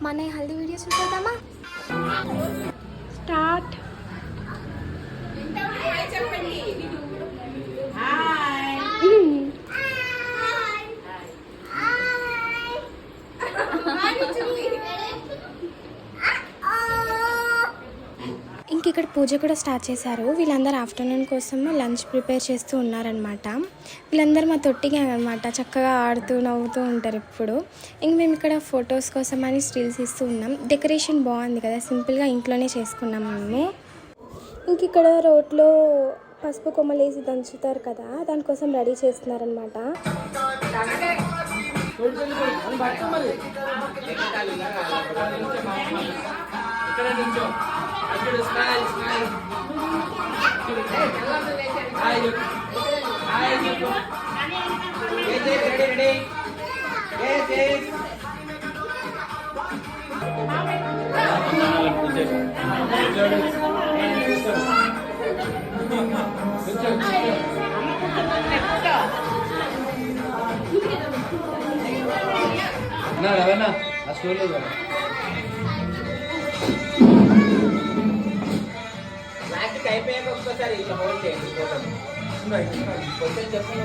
મને હલ્દી video shoot કરતામાં వీళ్ళకి ఇక్కడ పూజ కూడా స్టార్ట్ చేశారు. వీళ్ళందరూ ఆఫ్టర్నూన్ కోసం లంచ్ ప్రిపేర్ చేస్తూ ఉన్నారనమాట వీళ్ళందరూ మా తొట్టి గ్యాంగ్ అనమాట చక్కగా ఆడుతూ నవ్వుతూ ఉంటారు ఇప్పుడు ఇంక మేము ఇక్కడ ఫొటోస్ కోసం అని స్టిల్స్ ఇస్తూ ఉన్నాం. డెకరేషన్ బాగుంది కదా. సింపుల్గా ఇంట్లోనే చేసుకున్నాం మేము. ఇంక ఇక్కడ రోడ్లో పసుపు కొమ్మలు వేసి దంచుతారు కదా. దానికోసం రెడీ చేస్తున్నారనమాట ఇక్కడ నుంచో అప్పుడు స్మైల్ స్మైల్ హాయ్ చెప్పు హాయ్ చెప్పు ఏ జే రెడీ రెడీ ఏ జే నా రవణ ఆ స్టోరీలో కదా లాస్ట్కి అయిపోయాక ఒక్కసారి ఇట్లా హోల్డ్ చేయండి ఫోటో కొంచెం చెప్పండి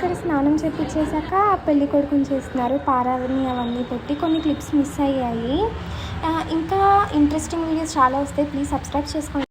ఇక్కడ స్నానం చేపించేశాక పెళ్ళి కొడుకుని చేస్తున్నారు. పారావని అవన్నీ పెట్టి కొన్ని క్లిప్స్ మిస్ అయ్యాయి. ఆ, ఇంకా ఇంట్రెస్టింగ్ వీడియోస్ చాలా వస్తాయి. ప్లీజ్ సబ్స్క్రైబ్ చేసుకోండి.